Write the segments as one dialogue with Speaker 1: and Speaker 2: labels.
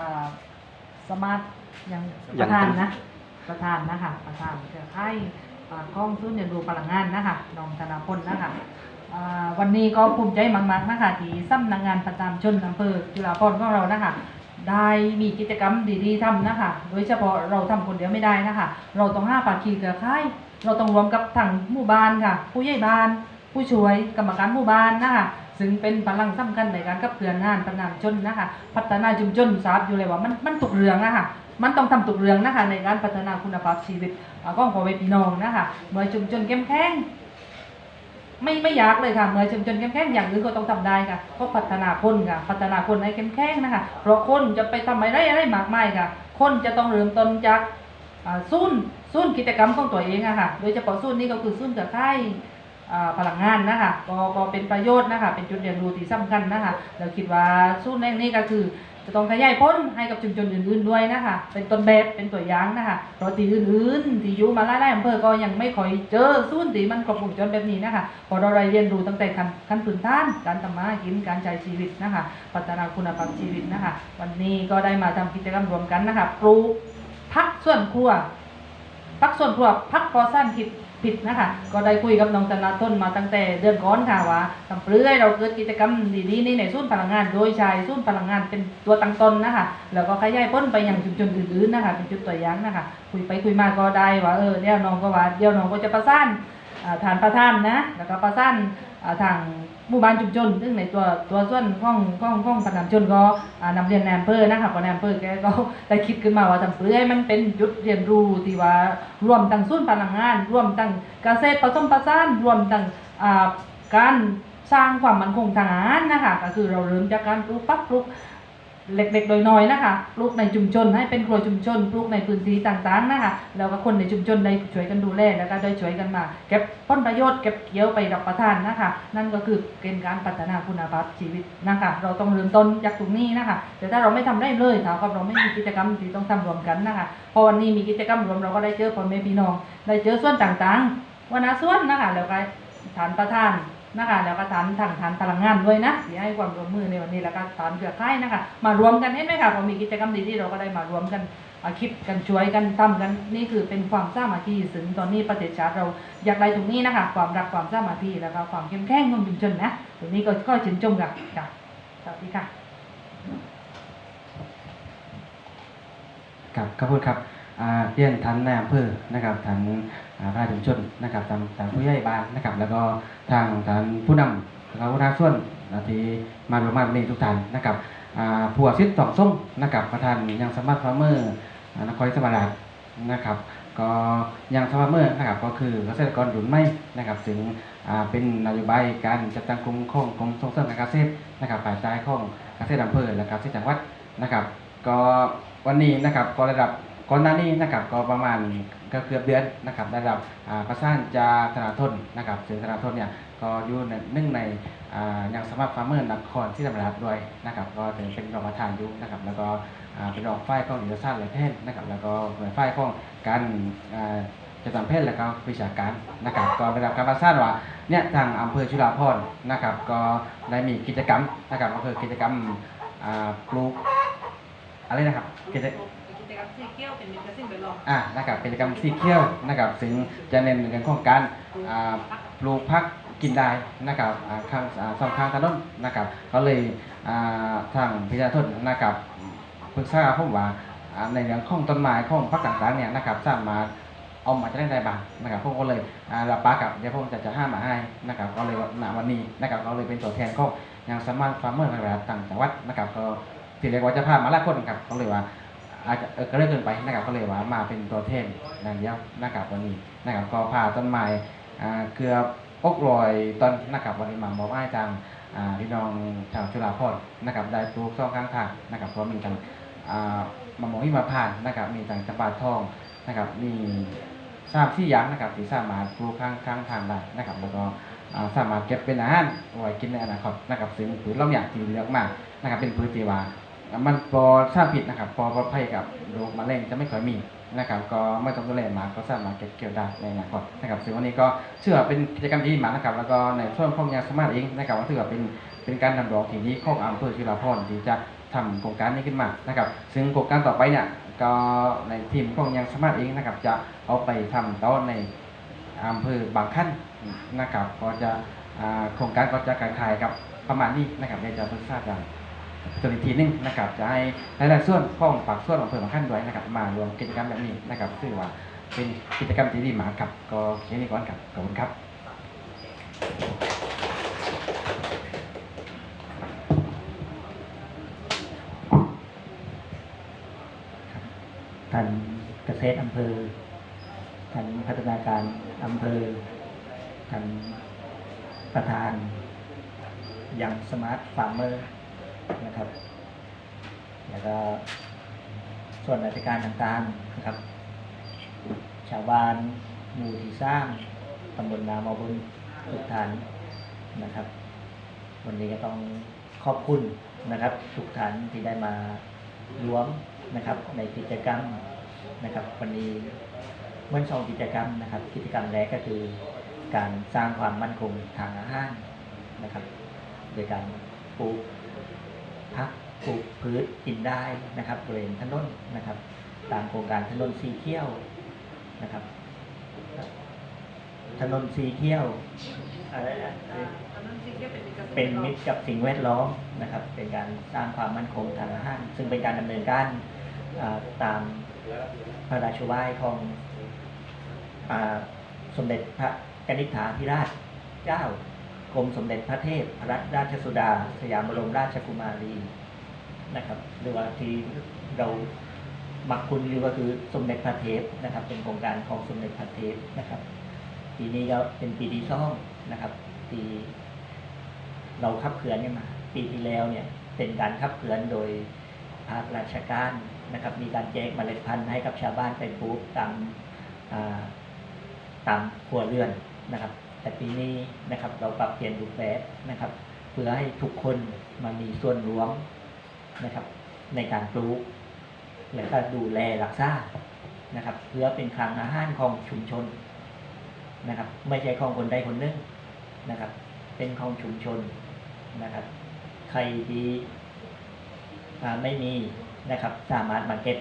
Speaker 1: อ่าสมาร์ทยัง
Speaker 2: ยั
Speaker 1: ป
Speaker 2: ง
Speaker 1: ระธานนะ ประธานนะคะประธานเครือข่ายอ่ากล้องซุ้นเรียนรู้พลังงานนะคะน้องธนาพลนะคะอ่าวันนี้ก็ภูมิใจมากๆนะคะที่สำนักงานประจำชนอำเภอจุฬาภรณ์ของเรานะคะ ได้มีกิจกรรมดีๆทำนะคะ โดยเฉพาะเราทำคนเดียวไม่ได้นะคะ เราต้องห้าปากคีเครือข่าย เราต้องรวมกับทางหมู่บ้านค่ะ ผู้ใหญ่บ้าน ผู้ช่วยกรรมการหมู่บ้านนะคะซึ่งเป็นพลังสำคัญในการกับเคลื่อนงานประงานชนนะคะ พัฒนาชุมชนทราบอยู่เลยว่ามันมันตกเรืองนะคะมันต้องทำตกเรืองนะคะในการพัฒนาคุณภาพชีวิตของพ่อแม่พี่น้องนะคะเมื่อชุมชนเข้มแข็งไม่ไม่ยากเลยค่ะเมื่อชุมชนเข้มแข็งอย่างอื่นก็ต้องทำได้ค่ะก็พัฒนาคนค่ะ พัฒนาคนให้เข้มแข็งนะคะเพราะคนจะไปทำอะไรอะไรมากมายค่ะ คนจะต้องเริ่มต้นจากอ่าศูนย์ศูนย์กิจกรรมของตัวเองอะค่ะ โดยเฉพาะศูนย์นี้ก็คือศูนย์เครือข่าย พลังงานนะคะก็ก็เป็นประโยชน์นะคะเป็นจุดเรียนรู้ที่สำคัญนะคะเราคิดว่าศูนย์แห่งนี้ก็คือจะต้องขยายพ้นให้กับชุมชนอื่นๆด้วยนะคะ เป็นต้นแบบ เป็นตัวอย่างนะคะเพราะที่อื่นๆที่อยู่มาหลายๆอำเภอก็ยังไม่ค่อยเจอศูนย์ที่มันครบวงจรแบบนี้นะคะพอเราได้เรียนรู้ตั้งแต่ขั้นขั้นพื้นฐาน การทำมาหากิน การใช้ชีวิตนะคะ พัฒนาคุณภาพชีวิตนะคะ วันนี้ก็ได้มาทำกิจกรรมรวมกันนะคะ ปลูกพักส่วนครัว พักส่วนครัวพักพอสั้นผิด ผิดนะคะ ก็ได้คุยกับน้องธนาต้นมาตั้งแต่เดือนก่อนค่ะว่าทำเปรื่อยเราเกิดกิจกรรมดีๆนี่ในศูนย์พลังงาน โดยใช้ศูนย์พลังงานเป็นตัวตั้งต้นนะคะ แล้วก็ขยายพ้นไปอย่างชุมชนอื่นๆนะคะ เป็นจุดตัวอย่างนะคะ คุยไปคุยมาก็ได้ว่าเออเนี่ยน้องก็ว่าเดี๋ยวน้องก็จะประสานอ่า ฐานประธานนะแล้วก็ประสานทางหมู่บ้านชุมชนซึ่งในตัวตัวส่วนของของของประชาชนก็อ่านำเรียนในอำเภอร์นะคะเพราะในอำเภอแกก็ได้คิดขึ้นมาว่าทำเพื่อให้มันเป็นจุดเรียนรู้ที่ว่ารวมทั้งศูนพลังงาน รวมทั้งเกษตรผสมผสานรวมทั้งอ่าการสร้างความมั่นคงทางอาหารนะคะก็คือเราเริ่มจากการปลูกปักปลูก เล็กๆโดยน้อยๆนะคะปลูกในชุมชนให้เป็นครัวชุมชนปลูกในพื้นที่ต่างๆนะคะแล้วก็คนในชุมชนได้ช่วยกันดูแลแล้วก็ได้ช่วยกันมาเก็บผลประโยชน์เก็บเกี่ยวไปรับประทานนะคะ นั่นก็คือเป็นการพัฒนาคุณภาพชีวิตนะคะ เราต้องเริ่มต้นจากตรงนี้นะคะ แต่ถ้าเราไม่ทำได้เลยถ้ากับเราไม่มีกิจกรรมที่ต้องทำรวมกันนะคะพอวันนี้มีกิจกรรมรวมเราก็ได้เจอพ่อแม่พี่น้อง ได้เจอส่วนต่างๆวันนาส่วนนะคะแล้วก็ฐานประธาน นะคะแล้วก็ฐานทางฐานพลังงานด้วยนะที่ให้ความร่วมมือในวันนี้แล้วก็ฐานเครือข่ายนะคะมารวมกันเห็นไหมคะพอมีกิจกรรมดีๆเราก็ได้มารวมกันคิดกันช่วยกันทำกันนี่คือเป็นความสามัคคีซึ่งตอนนี้ประเทศชาติเราอยากได้ตรงนี้นะคะความรักความสามัคคีแล้วก็ความเข้มแข็งของชุมชนนะตรงนี้ก็ก็ชื่นชมกันค่ะสวัสดีค่ะ
Speaker 2: ครับขอบคุณครับ เรียนทันนายอำเภอนะครับทางอ่าพระราชชุมชนนะครับทางทางผู้ใหญ่บ้านนะครับ แล้วก็ทางทางผู้นำแล้วก็ผู้นำส่วนอ่าที่มาร่วมานวันนี้ทุกท่านนะครับผู้อาชิตสองส้มนะครับประธานยังสมัครฟาร์มเมอร์นครศรีธรรมราชนะครับ ก็ยังสมัครเมอร์นะครับก็คือเกษตรกรรุ่นใหม่นะครับถึงอ่าเป็นนโยบายการจัดตั้งกลุ่มของกรมส่งเสริมการเกษตรนะครับภายใต้ของเกษตรอำเภอและเกษตรจังหวัดนะครับ ก็วันนี้นะครับก็ได้รับ ก่อนหน้านี้นะครับก็ประมาณก็เกือบเดือนนะครับได้รับอ่าประสานจากธนาทนนะครับซึ่งธนาทนเนี่ยก็อยู่ในหนึ่งในอ่ายังสมัครฟาร์มเมอร์นครที่ธรรมราชด้วยนะครับก็เป็นเป็นรองประธานยู่นะครับ แล้วก็อ่าเป็นรองฝ่ายของเอกสารและแพทย์นะครับ แล้วก็เป็นฝ่ายของการอ่าจะทำแพทย์และก็วิชาการนะครับ ก็ได้รับการประสานว่าเนี่ยทางอำเภอชุฬาภรณ์นะครับ ก็ได้มีกิจกรรมนะครับก็คือกิจกรรมอ่าปลูกอะไรนะครับกิจ
Speaker 1: กิจกรรม สีเกี้ยวเป็นมิตรกับสิ่งแวดล้อม
Speaker 2: อ่านะครับกิจกรรมสีเขียวนะครับซึ่งจะเน้นในเรื่องของการอ่าปลูกพักกินได้นะครับอ่าข้างอ่าสองข้างถนนนะครับก็เลยอ่าทางพิจารณาทนนะครับปรึกษาผมว่าอ่าในเรื่องของต้นไม้ของพักต่างๆเนี่ยนะครับสามารถเอามาจะได้ได้บ้างนะครับผมก็เลยอ่ารับปากกับเดี๋ยวผมจะจะห้ามาให้นะครับก็เลยณวันนี้นะครับก็เลยเป็นตัวแทนของยังสามารถฟาร์มเมอร์ระดับต่างจังหวัดนะครับก็ที่เรียกว่าจะพามาหลายคนครับก็เลยว่า ก็เลยเกินไปนะครับก็เลยว่ามาเป็นตัวแทนอย่างเดียวนะครับวันนี้นะครับก็พาต้นไม้เกือบอกรอยต้นนะครับวันนี้มามอบให้ทางพี่น้องชาวจุฬาภรนะครับได้ปลูกสองข้างทางนะครับเพราะมีทางอ่ามะม่วงหิมานต์นะครับมีทางจำปาทองนะครับมีทราบที่ยังนะครับที่สามารถปลูกข้างข้างทางได้นะครับแล้วก็อ่าสามารถเก็บเป็นอาหารไว้กินในอนาคตนะครับซึ่งผืนลำอย่างที่เลือกมากนะครับเป็นพื้นที่ว่า มันปอดสารพิษนะครับ ปอปลอดภัยกับโรคมะเร็งจะไม่ค่อยมีนะครับ ก็ไม่ต้องดูแลมาก็สามารถเก็บเกี่ยวได้ในอนาคตนะครับซึ่งวันนี้ก็เชื่อเป็นกิจกรรมที่ดีมากนะครับ แล้วก็ในส่วนของยาสมาร์ทเองนะครับก็ถือว่าเป็นเป็นการนำรองที่ดีของอำเภอชุลาภรที่จะทำโครงการนี้ขึ้นมานะครับ ซึ่งโครงการต่อไปเนี่ยก็ในทีมของยังสามารถเองนะครับ จะเอาไปทำต่อในอำเภอบางขั้นนะครับ ก็จะโครงการก็จะคล้ายกับประมาณนี้นะครับเดี๋ยวจะเพิ่งทราบกั นจนอีกทีหนึงนะครับจะให้หลายๆส่วนของปากส่วนของอำเภอบางขั้นด้วยนะครับมารวมกิจกรรมแบบนี้นะครับซึ่งว่าเป็นกิจกรรมที่ดีมากครับก็แค่นี้ก่อนครับขอบคุณครับ
Speaker 3: ท่านเกษตรอำเภอท่านพัฒนาการอำเภอท่านประธานยังสมาร์ทฟาร์มเมอร์ นะครับ แล้วก็ส่วนราชการต่างๆนะครับ ชาวบ้านหมู่ที่สร้างตำบลนามาบุญทุกท่านนะครับ วันนี้ก็ต้องขอบคุณนะครับทุกท่านที่ได้มาร่วมนะครับ ในกิจกรรมนะครับ วันนี้เมื่อสองกิจกรรมนะครับ กิจกรรมแรกก็คือการสร้างความมั่นคงทางอาหารนะครับ โดยการปลูก พักปลูกพืชกินได้นะครับบริเวณถนนนะครับ ตามโครงการถนนสีเที่ยวนะครับ ถนนสีเที่ยวอะไรนะเป็นมิตรกับสิ่งแวดล้อมนะครับ เป็นการสร้างความมั่นคงทางอาหารซึ่งเป็นการดำเนินการตามพระราชวายของอสมเด็จพระกนิษฐาธิราชเจ้า กรมสมเด็จพระเทพรัตนราชสุดา สยามบรมราชกุมารีนะครับหรือว่าที่เรามักคุณหรือว่าคือสมเด็จพระเทพนะครับ เป็นโครงการของสมเด็จพระเทพนะครับ ปีนี้ก็เป็นปีที่สองนะครับปีเราขับเคลื่อนกันมา ปีที่แล้วเนี่ยเป็นการขับเคลื่อนโดยภาคราชการนะครับ มีการแจกเมล็ดพันธุ์ให้กับชาวบ้านไปปลูกตามตามครัวเรือนนะครับ แต่ปีนี้นะครับเราปรับเปลี่ยนรูปแบบนะครับเพื่อให้ทุกคนมามีส่วนร่วมนะครับ ในการปลูกแล้วก็ดูแลรักษานะครับ เพื่อเป็นคลังอาหารของชุมชนนะครับ ไม่ใช่ของคนใดคนหนึ่งนะครับ เป็นของชุมชนนะครับ ใครที่ไม่มีนะครับ สามารถมาเก็บ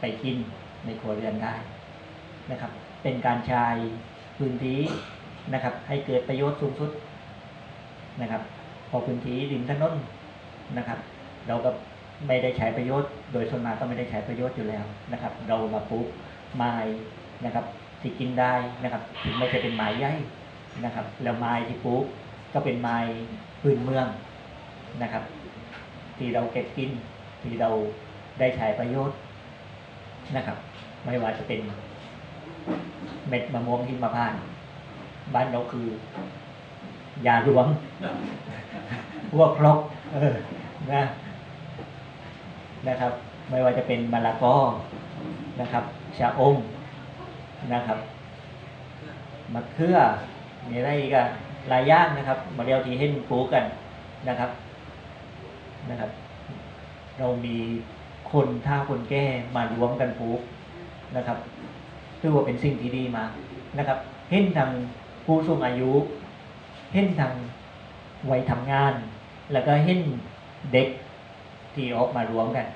Speaker 3: ไปกินในครัวเรือนได้นะครับ เป็นการใช้พื้นที่ นะครับ ให้เกิดประโยชน์สูงสุดนะครับ พอพื้นที่ริมถนนนะครับ เราก็ไม่ได้ใช้ประโยชน์ โดยส่วนมากก็ไม่ได้ใช้ประโยชน์อยู่แล้วนะครับ เรามาปลูกไม้นะครับที่กินได้นะครับ ถึงไม่ใช่เป็นไม้ใหญ่นะครับ แล้วไม้ที่ปลูกก็เป็นไม้พื้นเมืองนะครับ ที่เราเก็บกินที่เราได้ใช้ประโยชน์นะครับ ไม่ว่าจะเป็นเม็ดมะม่วงหิมพานต์ บ้านเราคือยาหลวงพวกครกเออนะนะครับ ไม่ว่าจะเป็นมะละกอนะครับชะอมนะครับมะเขือมีอะไรอีกอะหลายอย่างนะครับ มาเดียวที่เห็นปลูกกันนะครับนะครับ เรามีคนท่าคนแก่มารวมกันปลูกนะครับถือว่าเป็นสิ่งที่ดีมากนะครับ เห็นทาง ผู้สูงอายุ เห็นทางวัยทำงาน แล้วก็เห็นเด็กที่ออกมารวมกัน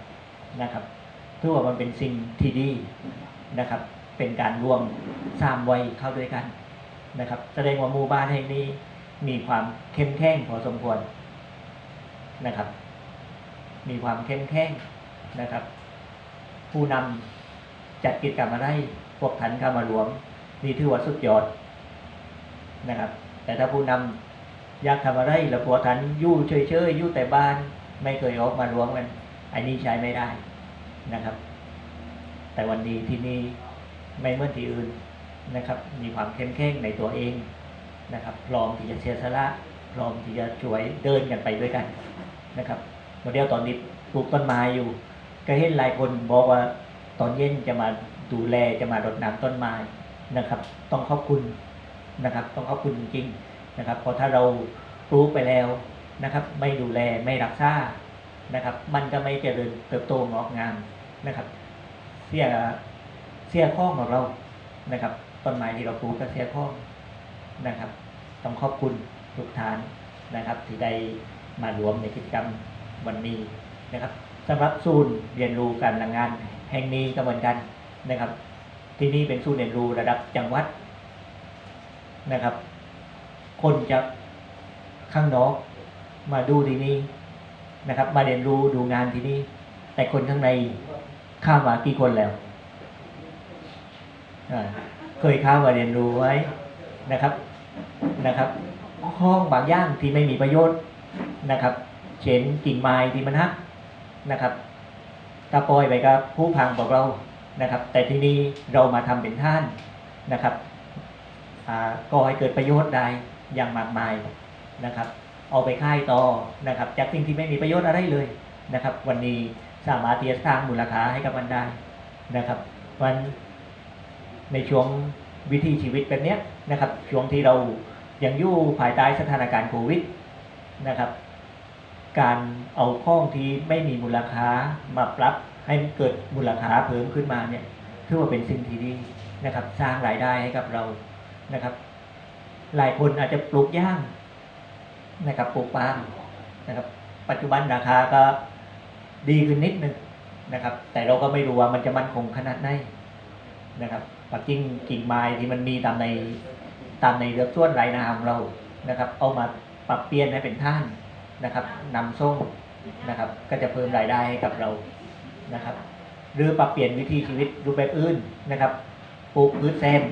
Speaker 3: นะครับถือว่ามันเป็นสิ่งที่ดีนะครับ เป็นการรวมสามวัยเข้าด้วยกันนะครับ แสดงว่าหมู่บ้านแห่งนี้มีความเข้มแข็งพอสมควรนะครับ มีความเข้มแข็งนะครับ ผู้นำจัดกิจกรรมอะไรพวกทันเข้ามารวม นี่ถือว่าสุดยอด นะครับ แต่ถ้าผู้นำอยากทำอะไรแล้วพวทันยู่เฉยๆอยู่แต่บ้าน ไม่เคยออกมารวมกันอันนี้ใช้ไม่ได้นะครับ แต่วันนี้ที่นี่ไม่เหมือนที่อื่นนะครับ มีความเข้มแข็งในตัวเองนะครับพร้อมที่จะเสียสละพร้อมที่จะช่วยเดินกันไปด้วยกันนะครับโมเดลตอนนี้ปลูกต้นไม้อยู่ ก็เห็นหลายคนบอกว่าตอนเย็นจะมาดูแลจะมารดน้ำต้นไม้นะครับ ต้องขอบคุณ นะครับ ต้องขอบคุณจริงๆนะครับเพราะถ้าเราปลูกไปแล้วนะครับ ไม่ดูแลไม่รักษานะครับ มันก็ไม่เจริญเติบโตงอกงามนะครับ เสียเสียข้องของเรานะครับต้นไม้ที่เราปลูกก็เสียข้องนะครับ ต้องขอบคุณทุกท่านนะครับ ที่ได้มารวมในกิจกรรมวันนี้นะครับสำหรับศูนย์เรียนรู้การพลังงานแห่งนี้ก็เหมือนกันนะครับ ที่นี่เป็นศูนย์เรียนรู้ระดับจังหวัด นะครับ คนจะข้างนอกมาดูที่นี่นะครับ มาเรียนรู้ดูงานที่นี่แต่คนข้างในเข้ามากี่คนแล้วเคยเข้ามาเรียนรู้ไว้นะครับนะครับ ห้องบางย่างที่ไม่มีประโยชน์นะครับเช่นกิ่งไม้ที่มันหักนะครับถ้าปล่อยไปกับผู้พังบอกเรานะครับ แต่ที่นี่เรามาทำเป็นท่านนะครับ อ่าก็ให้เกิดประโยชน์ได้อย่างมากมายนะครับ เอาไปค่ายต่อนะครับ จากสิ่งที่ไม่มีประโยชน์อะไรเลยนะครับ วันนี้สามารถที่จะสร้างมูลค่าให้กับมันได้นะครับวันในช่วงวิถีชีวิตแบบเนี้ยนะครับ ช่วงที่เรายังอยู่ภายใต้สถานการณ์โควิดนะครับ การเอาข้องที่ไม่มีมูลค่ามาปรับให้เกิดมูลค่าเพิ่มขึ้นมาเนี่ยถือว่าเป็นสิ่งที่ดีนะครับ สร้างรายได้ให้กับเรา นะครับ หลายคนอาจจะปลูกย่างนะครับปลูกปาล์มนะครับ ปัจจุบันราคาก็ดีขึ้นนิดนึงนะครับ แต่เราก็ไม่รู้ว่ามันจะมั่นคงขนาดไหนนะครับปักกิ่งกิ่งไม้ที่มันมีตามในตามในเรือส่วนไรนาของเรานะครับ เอามาปรับเปลี่ยนให้เป็นท่านนะครับนำส่งนะครับ ก็จะเพิ่มรายได้ให้กับเรานะครับ หรือปรับเปลี่ยนวิธีชีวิตรูปแบบอื่นนะครับปลูกพืชแซม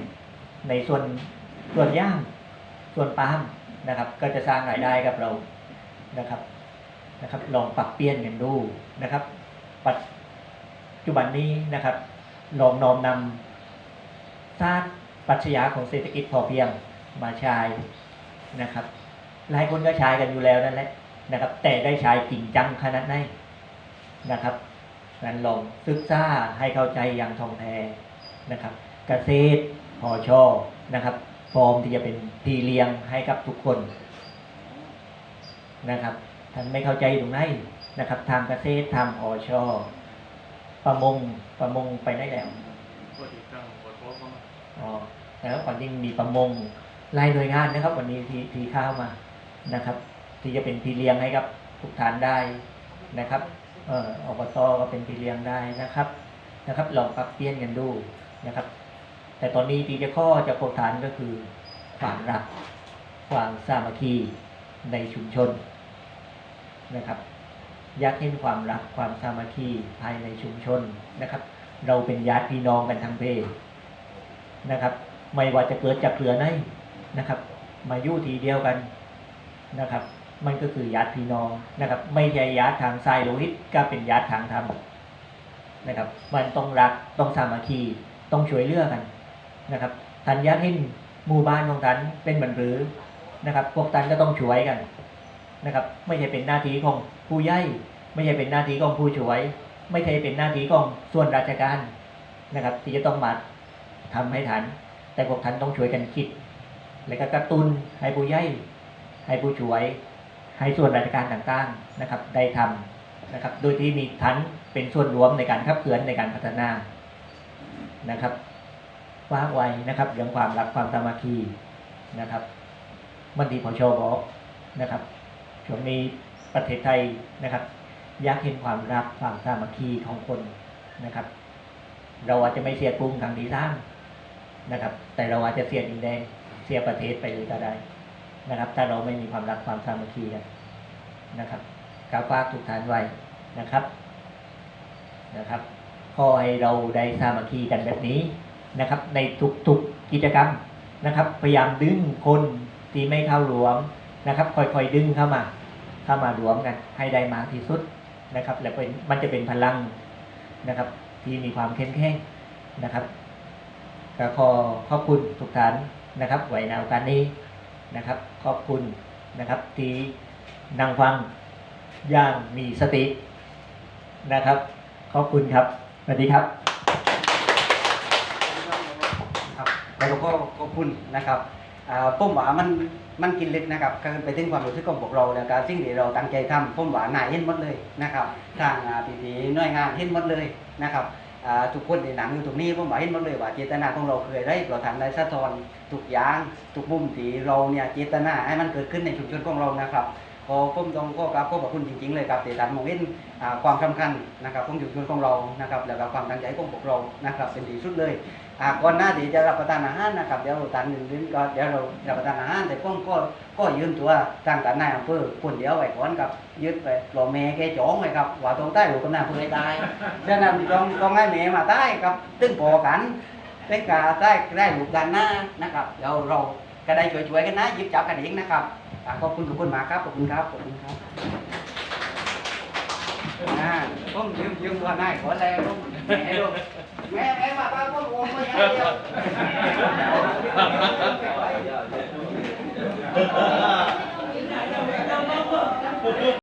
Speaker 3: ในส่วนส่วนย่างส่วนปาล์มนะครับ ก็จะสร้างรายได้กับเรานะครับนะครับ ลองปรับเปลี่ยนกันดูนะครับ ปัจจุบันนี้นะครับ ลองน้อมนำศาสตร์ปรัชญาของเศรษฐกิจพอเพียงมาใช้นะครับ หลายคนก็ใช้กันอยู่แล้วนั่นแหละนะครับ แต่ได้ใช้จริงจังขนาดไหนนะครับนั้นลองศึกษาให้เข้าใจอย่างท่องแท้นะครับ เกษตร พอชอนะครับพร้อมที่จะเป็นพี่เลี้ยงให้กับทุกคนนะครับท่านไม่เข้าใจตรงไหนนะครับทางเกษตรทำอชอประมงประมงไปได้แล้วอ๋อแล้วก่อนยิ่งมีประมงรายหน่วยงานนะครับ วันนี้ที่ที่ข้าวมานะครับ ที่จะเป็นพี่เลี้ยงให้กับทุกท่านได้นะครับเอ่ออบตก็เป็นพี่เลี้ยงได้นะครับนะครับลองปรับเปลี่ยนกันดูนะครับ แต่ตอนนี้ที่จะข้อจะโคฐานก็คือความรัก ความสามัคคีในชุมชนนะครับ อยากเห็นความรักความสามัคคีภายในชุมชนนะครับ เราเป็นญาติพี่น้องกันทั้งเพศนะครับ ไม่ว่าจะเกิดจากเครือไหนนะครับ มาอยู่ทีเดียวกันนะครับ มันก็คือญาติพี่น้องนะครับ ไม่ใช่ญาติทางสายโลหิตก็เป็นญาติทางธรรมนะครับ มันต้องรักต้องสามัคคีต้องช่วยเหลือกัน นะครับทันยัดให้หมู่บ้านของท่านเป็นเหมือนหรือนะครับ พวกท่านก็ต้องช่วยกันนะครับ ไม่ใช่เป็นหน้าที่ของผู้ใหญ่ไม่ใช่เป็นหน้าที่ของผู้ช่วย ไม่ใช่เป็นหน้าที่ของส่วนราชการนะครับ ที่จะต้องมาทำให้ทัน แต่พวกท่านต้องช่วยกันคิด และก็กระตุ้นให้ผู้ใหญ่ให้ผู้ช่วย ให้ส่วนราชการต่างๆนะครับ ได้ทำนะครับ โดยที่มีทันเป็นส่วนรวมในการขับเคลื่อนในการพัฒนานะครับ ฝากไว้นะครับเรื่องความรักความสามัคคีนะครับมันดีพอชอบอกนะครับช่วงนี้ประเทศไทยนะครับอยากเห็นความรักความสามัคคีของคนนะครับ เราอาจจะไม่เสียกรุงทางที่สร้างนะครับ แต่เราอาจจะเสียดินแดนเสียประเทศไปเลยก็ได้นะครับ ถ้าเราไม่มีความรักความสามัคคีกันนะครับกาฝากทุกท่านไว้นะครับนะครับขอให้เราได้สามัคคีกันแบบนี้ นะครับในทุกๆกิจกรรมนะครับ พยายามดึงคนที่ไม่เข้ารวมนะครับ ค่อยๆดึงเข้ามา เข้ามารวมกันให้ได้มากที่สุดนะครับ แล้วเป็นมันจะเป็นพลังนะครับ ที่มีความเข้มแข็งนะครับก็ขอขอบคุณทุกท่านนะครับไว้ในโอกาสนี้นะครับ ขอบคุณนะครับที่นั่งฟังอย่างมีสตินะครับ ขอบคุณครับสวัสดีครับ
Speaker 4: ครับแล้วก็ขอบคุณนนะครับอ่าผมว่ามันมันกินลึกนะครับก็ไปถึงความรู้สึกของพวกเราแล้วก็สิ่งที่เราตั้งใจทำผมหว่าน่าเห็นหมดเลยนะครับทางอ่าพี่ๆหน่วยงานเห็นหมดเลยนะครับอ่าทุกคนในหนังอยู่ตรงนี้ผมว่าเห็นหมดเลยว่าเจตนาของเราเคืออะไรเราทำได้สะท้อนทุกอย่างทุกมุมที่เราเนี่ยเจตนาให้มันเกิดขึ้นในชุมชนของเรานะครับขก็ผมต้องขอกราบขอบคุณจริงๆเลยครับที่ท่านมองเห็นอ่าความสำคัญนะครับของชุมชนของเรานะครับแล้วก็ความตั้งใจของพวกเรานะครับเป็นดีสุดเลย ก่อนหน้าที่จะรับประทานอาหารนะครับเดี๋ยวท่านหนึ่งก็เดี๋ยวเรารับประทานอาหารแต่ผมก็ก็ยืนตัวทางการนายอำเภอคนเดียวไว้ก่อนครับยึดไปรอแม่แกจ้องไว้ครับว่าตรงใต้หลวกำนันเพื่อได้ฉะนั้นต้องต้องให้แม่มาใต้ครับตึ้งพอกันได้กาได้ได้หลูกกันหน้านะครับเดี๋ยวเราก็ได้ช่วยๆกันนะยิบจับกันเองนะครับขอบคุณทุกคนมาครับขอบคุณครับขอบคุณครับอ่าผมยืมยืมตัวนายขอแล้วผมแม่ลูก แม่แม่มาป้าผ